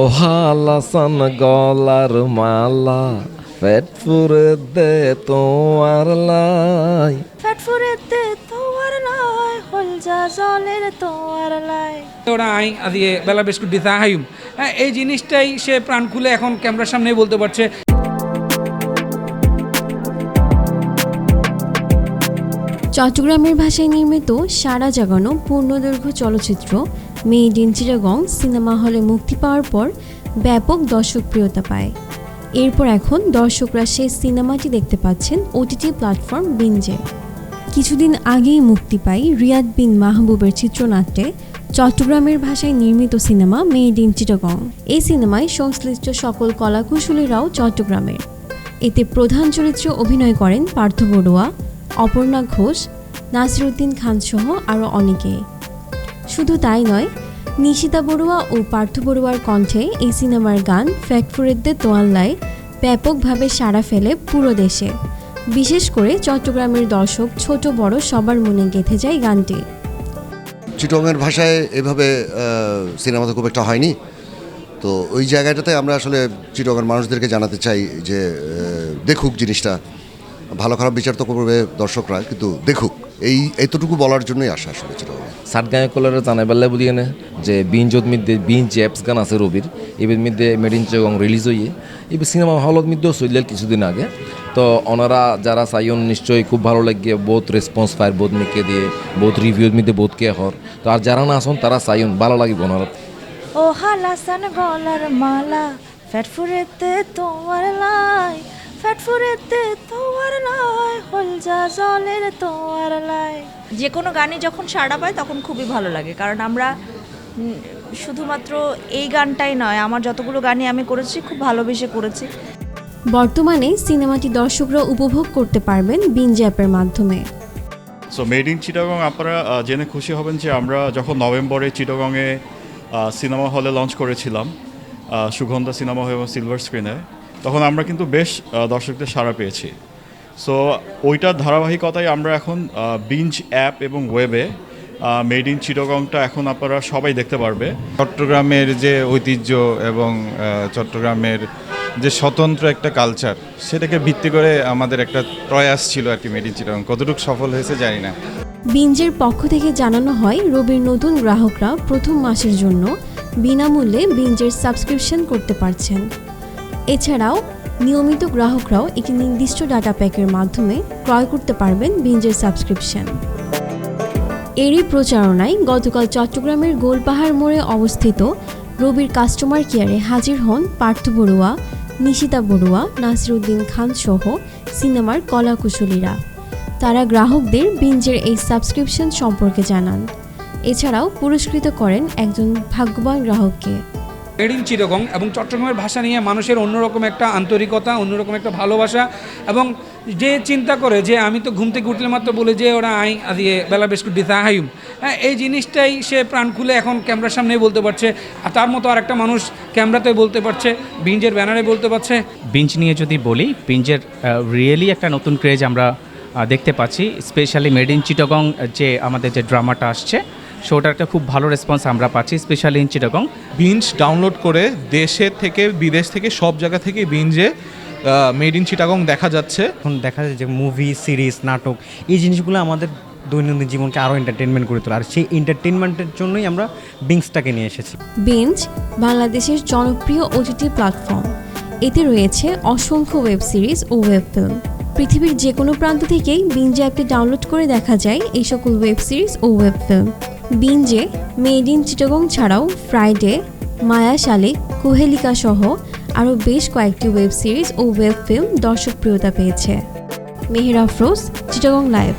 ও হালাসান গলার মালা পেট ফুরে দে তোমার লাই। ফ্যাট ফুরেতে তোমার লাই হল যা জলের তোমার লাই। ওরা আই আদিয়ে বেলা বিস্কুট দিতে হাইম হ্যাঁ এই জিনিসটাই সে প্রাণ খুলে এখন ক্যামেরার সামনে বলতে পারছে। চট্টগ্রামের ভাষায় নির্মিত সারা জাগানো পূর্ণদৈর্ঘ্য চলচ্চিত্র, মেড ইন চিটাগং সিনেমা হলে মুক্তি পাওয়ার পর ব্যাপক দর্শকপ্রিয়তা পায়। এরপর এখন দর্শকরা সেই সিনেমাটি দেখতে পাচ্ছেন ওটিটি প্ল্যাটফর্ম বিঞ্জে কিছুদিন আগেই মুক্তি পায় রিয়াদ বিন মাহবুবের চিত্রনাট্যে চট্টগ্রামের ভাষায় নির্মিত সিনেমা মেড ইন চিটাগং। এই সিনেমায় সংশ্লিষ্ট সকল কলাকুশলীরাও চট্টগ্রামের। এতে প্রধান চরিত্রে অভিনয় করেন পার্থ বড়ুয়া অপর্ণা ঘোষ, নাসিরুদ্দিন খান সহ আরও অনেকে। শুধু তাই নয়, নিশিতা বড়ুয়া ও পার্থ বড়ুয়ার কণ্ঠে এই সিনেমার গান ফ্যাক্টরিতে তোয়াল্লায় ব্যাপকভাবে সাড়া ফেলে পুরো দেশে। বিশেষ করে চট্টগ্রামের দর্শক ছোট বড় সবার মনে গেঁথে যায় গানটি। চিটংয়ের ভাষায় এভাবে সিনেমা তো খুব একটা হয়নি। তো ওই জায়গাটাতে আমরা আসলে চিটংয়ের মানুষদেরকে জানাতে চাই যে দেখুক জিনিসটা। ভালো খারাপ বিচার তো করবে দর্শকরা কিন্তু দেখুক এই এতটুকু বলার জন্যই আসা আসলে চিটং সাত গায়ে কলারে জানাই পারলে বুঝিয়ে নে যে বিন বিঞ্জত মধ্যে বিঞ্জ অ্যাপস গান আছে রবির এবার মধ্যে মেড ইন রিলিজ হইয়ে এবার সিনেমা হলত মধ্যেও চললে কিছুদিন আগে। তো ওনারা যারা চাইন নিশ্চয়ই খুব ভালো লাগে বহুত রেসপন্স পায় বহুত মিকে দিয়ে বহুত রিভিউর মধ্যে বহুত কে হর। তো আর যারা না আসুন তারা চাইন ভালো লাগিব ওনারা। ও হালাসান গলার মালা ফ্যাট ফুরেতে তোমার লাই ফ্যাট ফুরেতে তোমার লাই হল যা জলের তোমার লাই। যে কোনো গানে যখন সাড়া পায় তখন খুবই ভালো লাগে কারণ আমরা শুধুমাত্র এই গানটাই নয় আমার যতগুলো গানই আমি করেছি খুব ভালোবেসে করেছি। বর্তমানে সিনেমাটি দর্শকরা উপভোগ করতে পারবেন বিঞ্জ অ্যাপের মাধ্যমে। সো মেড ইন চিটাগং আপনারা জেনে খুশি হবেন যে আমরা যখন নভেম্বরে চিটাগংয়ে সিনেমা হলে লঞ্চ করেছিলাম সুগন্ধা সিনেমা হল এবং সিলভার স্ক্রিনে তখন আমরা কিন্তু বেশ দর্শকদের সাড়া পেয়েছি। সো ওইটার ধারাবাহিকতায় আমরা এখন বিঞ্জ অ্যাপ এবং ওয়েবে মেড ইন চিটাগংটা এখন আপনারা সবাই দেখতে পারবে। চট্টগ্রামের যে ঐতিহ্য এবং চট্টগ্রামের যে স্বতন্ত্র একটা কালচার সেটাকে ভিত্তি করে আমাদের একটা প্রয়াস ছিল আর কি মেডিন চিটাগং কতটুকু সফল হয়েছে জানি না। বিঞ্জের পক্ষ থেকে জানানো হয়, রবির নতুন গ্রাহকরা প্রথম মাসের জন্য বিনামূল্যে বিঞ্জের সাবস্ক্রিপশন করতে পারছেন। এছাড়াও নিয়মিত গ্রাহকরাও একটি নির্দিষ্ট ডাটা প্যাকের মাধ্যমে ক্রয় করতে পারবেন বিঞ্জের সাবস্ক্রিপশন এরই প্রচারণায় গতকাল চট্টগ্রামের গোলপাহাড় মোড়ে অবস্থিত রবির কাস্টমার কেয়ারে হাজির হন পার্থ বড়ুয়া, নিশিতা বড়ুয়া, নাসিরুদ্দিন খান সহ সিনেমার কলাকুশলীরা। তারা গ্রাহকদের বিঞ্জের এই সাবস্ক্রিপশন সম্পর্কে জানান। এছাড়াও পুরস্কৃত করেন একজন ভাগ্যবান গ্রাহককে। মেড ইন এবং চট্টগ্রামের ভাষা নিয়ে মানুষের অন্যরকম একটা আন্তরিকতা, অন্যরকম একটা ভালোবাসা এবং যে চিন্তা করে যে আমি তো ঘুম থেকে উঠলে মাত্র বলে যে ওরা আই আদিয়ে বেলা বিস্কুট দিতে হাইম হ্যাঁ এই জিনিসটাই সে প্রাণ খুলে এখন ক্যামেরার সামনে বলতে পারছে। আর তার মতো আর একটা মানুষ ক্যামেরাতে বলতে পারছে, বিঞ্জের ব্যানারে বলতে পারছে। বিঞ্জ নিয়ে যদি বলি, বিঞ্জের রিয়েলি একটা নতুন ক্রেজ আমরা দেখতে পাচ্ছি স্পেশালি মেড ইন চিটগং যে আমাদের যে ড্রামাটা আসছে শোটার একটা খুব ভালো রেসপন্স আমরা পাচ্ছি specially in Chittagong binge download করে দেশের থেকে বিদেশ থেকে সব জায়গা থেকে বিঞ্জে মেড ইন চিটাগং দেখা যাচ্ছে। এখন দেখা যায় যে মুভি সিরিজ নাটক এই জিনিসগুলো আমাদের দৈনন্দিন জীবনকে আরও এন্টারটেনমেন্ট করে তোলে। আর সেই এন্টারটেনমেন্টের জন্যই আমরা বিংসটাকে নিয়ে এসেছি। বেঞ্চ বাংলাদেশের জনপ্রিয় ওটিটি প্ল্যাটফর্ম এতে রয়েছে অসংখ্য ওয়েব সিরিজ ও ওয়েব ফিল্ম পৃথিবীর যে কোনো প্রান্ত থেকেই বিঞ্জে অ্যাপটি ডাউনলোড করে দেখা যায় এই সকল ওয়েব সিরিজ ও web film বিঞ্জে made in Chittagong ছাড়াও ফ্রাইডে, মায়া শালিক, কোহেলিকা সহ আরও বেশ কয়েকটি ওয়েব সিরিজ ও ওয়েব ফিল্ম দর্শকপ্রিয়তা পেয়েছে। মেহের আফরোজ, চিটাগং লাইভ।